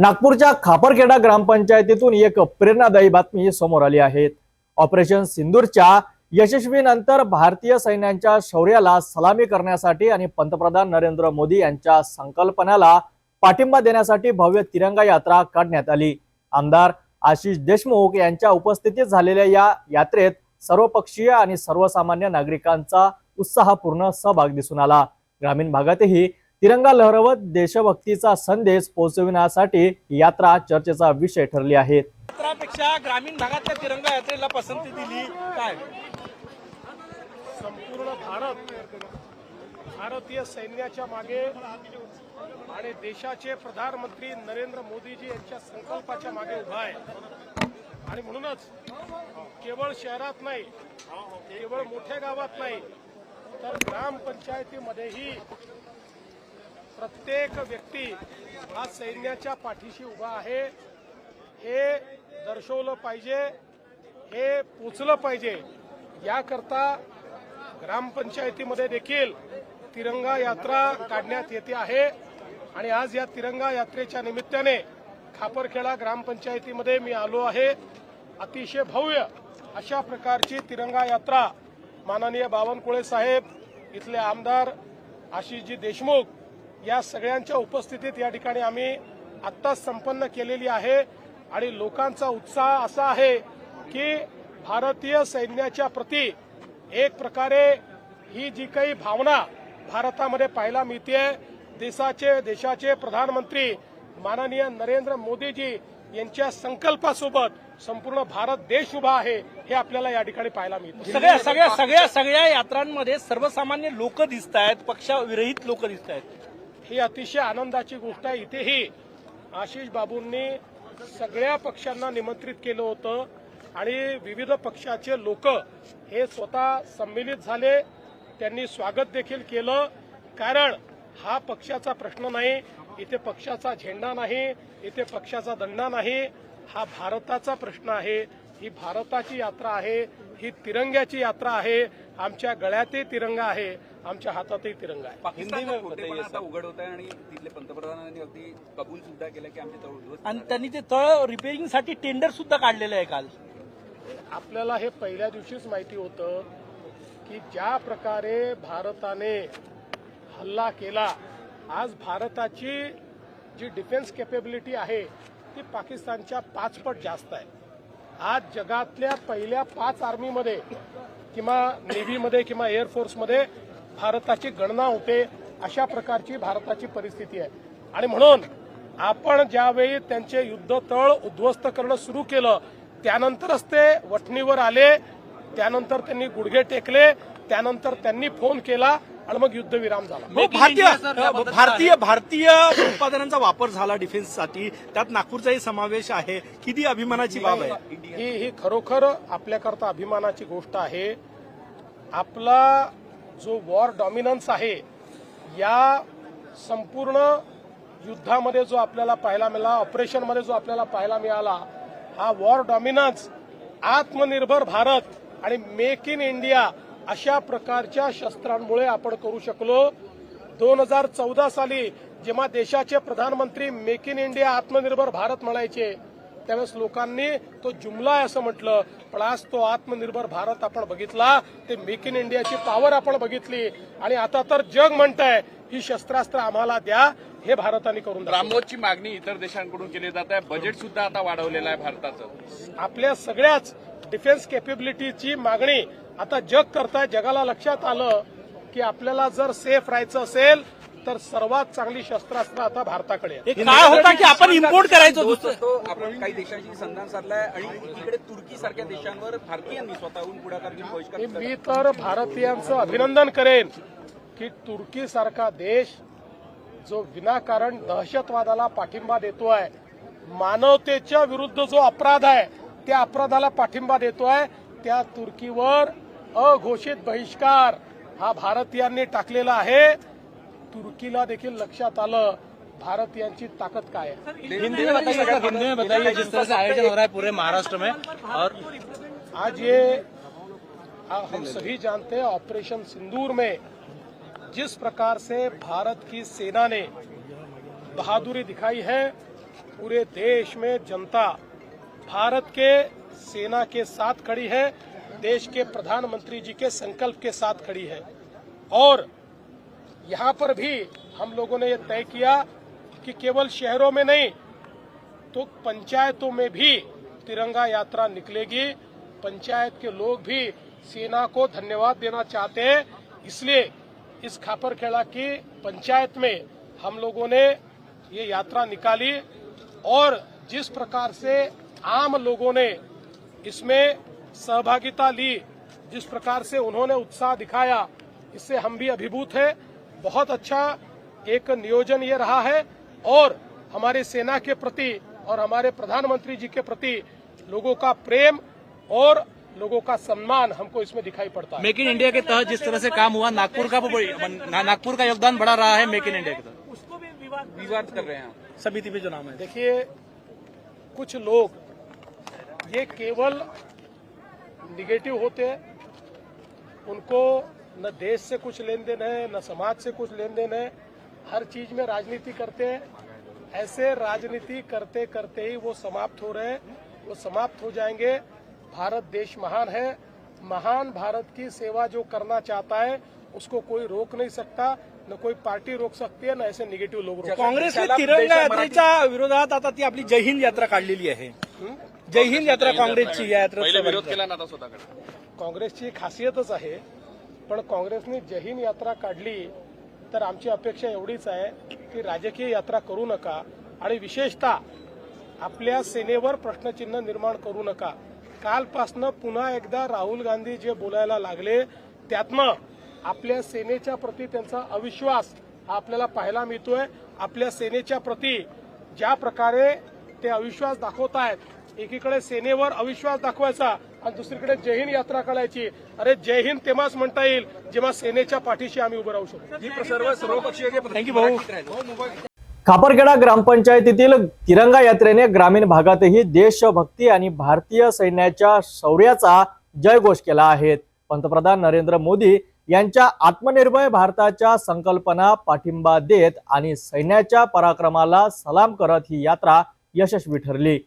नागपूरच्या खापरखेडा ग्रामपंचायतीतून एक प्रेरणादायी बातमी समोर आली आहे. ऑपरेशन सिंदूरच्या यशस्वीनंतर भारतीय सैन्यांच्या शौर्याला सलामी करण्यासाठी आणि पंतप्रधान नरेंद्र मोदी यांच्या संकल्पनाला पाठिंबा देण्यासाठी भव्य तिरंगा यात्रा काढण्यात आली. आमदार आशिष देशमुख यांच्या उपस्थितीत झालेल्या या यात्रेत सर्वपक्षीय आणि सर्वसामान्य नागरिकांचा उत्साहपूर्ण सहभाग दिसून आला. ग्रामीण भागातही तिरंगा लहरवत देशभक्तीचा संदेश पोहोचविण्यासाठी यात्रा चर्चेचा विषय ठरली आहे. यात्रापेक्षा ग्रामीण भागातल्या तिरंगा यात्रेला पसंती दिली काय? संपूर्ण भारत भारतीय सैन्याच्या मागे आणि देशाचे प्रधानमंत्री नरेंद्र मोदीजी यांच्या संकल्पाच्या मागे उभा आहे. आणि म्हणूनच केवळ शहरात नाही केवळ मोठ्या गावात नाही तर ग्रामपंचायतीमध्येही प्रत्येक व्यक्ती हा सैन्याच्या पाठीशी उभा आहे. हे दर्शवलं पाहिजे हे पोचलं पाहिजे. याकरता ग्रामपंचायतीमध्ये देखील तिरंगा यात्रा काढण्यात येते आहे. आणि आज या तिरंगा यात्रेच्या निमित्ताने खापरखेडा ग्रामपंचायतीमध्ये मी आलो आहे. अतिशय भव्य अशा प्रकारची तिरंगा यात्रा माननीय बावनकुळे साहेब इथले आमदार आशिषजी देशमुख या सगळ्यांच्या उपस्थितीत या ठिकाणी आम्ही आत्ताच संपन्न केलेली आहे आणि लोकांचा उत्साह असा आहे की भारतीय सैन्याच्या प्रती एक प्रकारे ही जी काही भावना भारतामध्ये पाहायला मिळते देशाचे देशाचे प्रधानमंत्री माननीय नरेंद्र मोदीजी यांच्या संकल्पासोबत संपूर्ण भारत देश उभा आहे हे आपल्याला या ठिकाणी पाहायला मिळतं. सगळ्या सगळ्या सगळ्या सगळ्या यात्रांमध्ये सर्वसामान्य लोक दिसत आहेत पक्षाविरहित लोक दिसत आहेत ही अतिशय आनंदाची गोष्ट आहे. इथेही आशिष बाबूंनी सगळ्या पक्षांना निमंत्रित केलं होतं आणि विविध पक्षाचे लोक हे स्वतः संमिलित झाले. त्यांनी स्वागत देखील केलं. कारण हा पक्षाचा प्रश्न नाही इथे पक्षाचा झेंडा नाही इथे पक्षाचा दंडा नाही. हा भारताचा प्रश्न आहे. ही भारताची यात्रा आहे. ही तिरंग्याची यात्रा आहे. आमच्या गळ्यातही तिरंगा आहे आमच्या हातातही तिरंगा आहे. आता उघड होत आहे आणि तिथले पंतप्रधानांनी अगदी कबूल सुद्धा केलं की आमचे तळ आणि त्यांनी ते तळ रिपेअरिंगसाठी टेंडर सुद्धा काढलेलं आहे काल. आपल्याला हे पहिल्या दिवशीच माहिती होतं की ज्या प्रकारे भारताने हल्ला केला आज भारताची जी डिफेन्स कॅपेबिलिटी आहे ती पाकिस्तानच्या पाचपट जास्त आहे. आज जगातल्या पहिल्या पाच आर्मीमध्ये किंवा नेव्हीमध्ये किंवा एअरफोर्समध्ये भारताची गणना होते अशा प्रकारची भारताची परिस्थिती आहे. आणि म्हणून आपण ज्यावेळी त्यांचे युद्धतळ उद्ध्वस्त करणं सुरू केलं त्यानंतरच ते वठणीवर आले त्यानंतर त्यांनी गुडघे टेकले त्यानंतर त्यांनी फोन केला आणि मग युद्धविराम झाला. हो, भारतीय भारतीय भारतीय उत्पादनांचा वापर झाला डिफेन्ससाठी त्यात नागपूरचाही समावेश आहे. किती अभिमानाची बाब आहे? ही ही खरोखर आपल्याकरता अभिमानाची गोष्ट आहे. आपला जो वॉर डॉमिनन्स आहे या संपूर्ण युद्धामध्ये जो आपल्याला पाहायला मिळाला ऑपरेशनमध्ये जो आपल्याला पाहायला मिळाला हा वॉर डॉमिनन्स आत्मनिर्भर भारत आणि मेक इन इंडिया अशा प्रकारच्या शस्त्रांमुळे आपण करू शकलो. दोन हजार चौदा साली जेव्हा देशाचे प्रधानमंत्री मेक इन इंडिया आत्मनिर्भर भारत म्हणायचे त्यावेळेस लोकांनी तो जुमला आहे असं म्हटलं. पण आज तो आत्मनिर्भर भारत आपण बघितला ते मेक इन इंडियाची पॉवर आपण बघितली. आणि आता तर जग म्हणतंय ही शस्त्रास्त्र आम्हाला द्या हे भारताने करून. ब्राह्मोसची मागणी इतर देशांकडून केली जात. आहे बजेट सुद्धा आता वाढवलेलं आहे भारताचं. आपल्या सगळ्याच डिफेन्स कॅपेबिलिटीची मागणी आता जग करताय जगाला लक्षात आलं की आपल्याला जर सेफ राहायचं असेल तर सर्वात चांगली शस्त्रास्त्र आता भारताकडे काळ होता की आपण इम्पोर्ट करायचो आपण काही देशांशी संधान साधलाय आणि एकीकडे तुर्की सारख्या देशांवर भारतीयांनी स्वतःहून पुढाकार घेऊन मी तर भारतीयांचं अभिनंदन करेन की तुर्की सारखा देश जो विनाकारण दहशतवादाला पाठिंबा देतोय मानवतेच्या विरुद्ध जो अपराध आहे त्या अपराधाला पाठिंबा देतोय त्या तुर्कीवर अघोषित बहिष्कार हा भारतीयांनी टाकलेला आहे. तुर्कीला देखील लक्षात आलं. भारतीयांची ताकत काय आहे? हिंदी में बताइए हिंदी में बताइए जिस तरह से आयोजन हो रहा है पूरे महाराष्ट्र में और आज ये हम सभी जानते हैं ऑपरेशन सिंदूर में जिस प्रकार से भारत की सेना ने बहादुरी दिखाई है पूरे देश में जनता भारत के सेना के साथ खड़ी है। देश के प्रधानमंत्री जी के संकल्प के साथ खड़ी है। और यहाँ पर भी हम लोगों ने ये तय किया कि केवल शहरों में नहीं तो पंचायतों में भी तिरंगा यात्रा निकलेगी। पंचायत के लोग भी सेना को धन्यवाद देना चाहते हैं। इसलिए इस खापरखेड़ा की पंचायत में हम लोगों ने ये यात्रा निकाली और जिस प्रकार से आम लोगों ने इसमें सहभागिता ली जिस प्रकार से उन्होंने उत्साह दिखाया इससे हम भी अभिभूत हैं। बहुत अच्छा एक नियोजन ये रहा है और हमारे सेना के प्रति और हमारे प्रधानमंत्री जी के प्रति लोगों का प्रेम और लोगों का सम्मान हमको इसमें दिखाई पड़ता है। मेक इन इंडिया के तहत जिस तरह से काम हुआ नागपुर का ना- नागपुर का योगदान बढ़ा रहा है मेक इन इंडिया के तहत। उसको भी विवाद विवाद कर रहे हैं समिति पे जो नाम है। देखिए कुछ लोग ये केवल निगेटिव होते हैं। उनको न देश से कुछ लेन देन है न समाज से कुछ लेन देन है। हर चीज़ में राजनीति करते हैं। ऐसे राजनीति करते करते ही वो समाप्त हो रहे हैं। वो समाप्त हो जाएँगे। भारत देश महान है। महान भारत की सेवा जो करना चाहता है उसको कोई रोक नहीं सकता। न कोई पार्टी रोक सकती है न ऐसे निगेटिव्ह लोग. काँग्रेसने तिरंगा यात्रेच्या विरोधात आता ती आपली जय हिंद यात्रा काढलेली आहे. जय हिंद यात्रा काँग्रेसची या पहिले विरोध यात्रा केला ना स्वतःकडे? काँग्रेसची खासियतच आहे पण काँग्रेसने जहीन यात्रा काढली तर आमची अपेक्षा एवढीच आहे की राजकीय यात्रा करू नका आणि विशेषतः आपल्या सेनेवर प्रश्नचिन्ह निर्माण करू नका. कालपासनं पुन्हा एकदा राहुल गांधी जे बोलायला लागले त्यातनं आपल्या सेनेच्या प्रती त्यांचा अविश्वास हा आपल्याला पाहायला मिळतोय. आपल्या सेनेच्या प्रती ज्या प्रकारे ते अविश्वास दाखवत आहेत एकीकडे सेनेवर अविश्वास दाखवायचा आणि दुसरीकडे जय हिंद यात्रा काढायची अरे जय हिंद तेव्हाच म्हणता येईल जेव्हा सेनेच्या पाठीशी आम्ही उभं राहू शकतो. खापरखेडा ग्रामपंचायतीतील तिरंगा यात्रेने ग्रामीण भागातही देशभक्ती आणि भारतीय सैन्याच्या शौर्याचा जयघोष केला आहे. पंतप्रधान नरेंद्र मोदी यांच्या आत्मनिर्भर भारताच्या संकल्पना पाठिंबा देत आणि सैन्याच्या पराक्रमाला सलाम करत ही यात्रा यशस्वी ठरली.